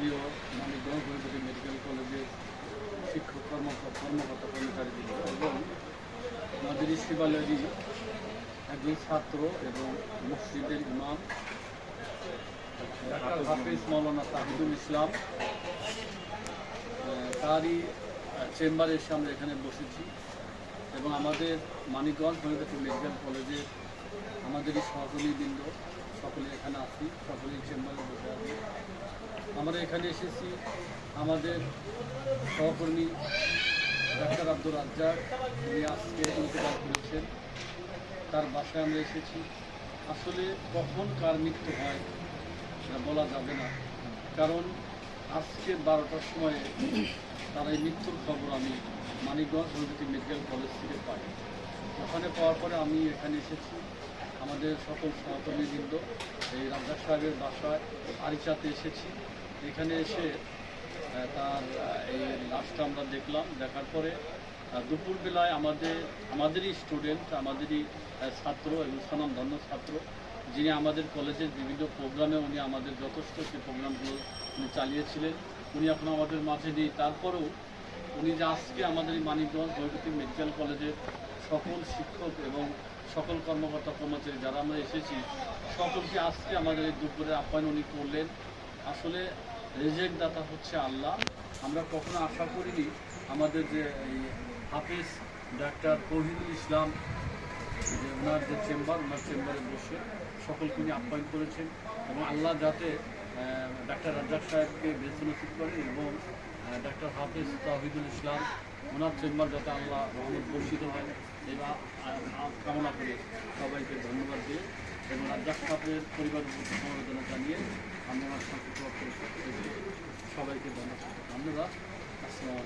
প্রিয় মানিকগঞ্জ গণপতি মেডিকেল কলেজের শিক্ষক কর্ম কর্মকর্তা কর্মচারী এবং আমাদের শিবালয়েরই একজন ছাত্র এবং মসজিদের ইমাম হাফিজ মৌলানা তাহিদুল ইসলাম। তারই চেম্বারে এসে আমরা এখানে বসেছি এবং আমাদের মানিকগঞ্জ হোমিওপ্যাথি মেডিকেল কলেজের আমাদেরই সহকর্মীবৃন্দ, সকলে এখানে আছি সকলেই চেম্বারে বসে আছি। আমরা এখানে এসেছি আমাদের সহকর্মী ডাক্তার আব্দুল রাজ্জাক উনি আজকে ইন্তেকাল করেছেন। তার বাসায় আমরা এসেছি। আসলে কখন কার মৃত্যু হয় সেটা বলা যাবে না। কারণ আজকে বারোটার সময়ে তার এই মৃত্যুর খবর আমি মানিকগঞ্জ হোমিওপ্যাথি মেডিকেল কলেজ থেকে পাই। ওখানে পাওয়ার পরে আমি এখানে এসেছি। আমাদের সকল সহকর্মীবৃন্দ, এই রাজ্জাক সাহেবের বাসায় আরিচাতে এসেছি। এখানে এসে তার এই লাশটা আমরা দেখলাম। দেখার পরে দুপুরবেলায় আমাদের, আমাদেরই স্টুডেন্ট আমাদেরই ছাত্র এবং স্বনামধন্য ছাত্র, যিনি আমাদের কলেজের বিভিন্ন প্রোগ্রামে উনি আমাদের যথেষ্ট সেই প্রোগ্রামগুলো উনি চালিয়েছিলেন। উনি এখন আমাদের মাঝে নেই। তারপরেও উনি যে আজকে আমাদের মানিকগঞ্জ বৈদ্যুতিক মেডিকেল কলেজের সকল শিক্ষক এবং সকল কর্মকর্তা কর্মচারী যারা আমরা এসেছি, সকলকে আজকে আমাদের দুপুরে আপ্যায়ন উনি করলেন। আসলে রেজেক্ট দাতা হচ্ছে আল্লাহ। আমরা কখনো আশা করিনি আমাদের যে হাফিজ ডাক্তার তহিদুল ইসলাম, যে ওনার যে চেম্বার, ওনার চেম্বারে বসে সকলকে উনি আপ্যায়ন করেছেন এবং আল্লাহ যাতে ডাক্তার রাজ্জাক সাহেবকে বেছে নসিব করেন এবং ডাক্তার হাফিজ তাহিদুল ইসলাম, ওনার চেম্বার যাতে আল্লাহ রহমত বর্ষিত হয় এবার কামনা করে সবাইকে ধন্যবাদ দিয়ে এবং রাজ্জাক সাহেবের পরিবারের প্রতি সমবেদনা জানিয়ে আমরা সবাইকে ধন্যবাদ। ধন্যবাদ। আসসালামু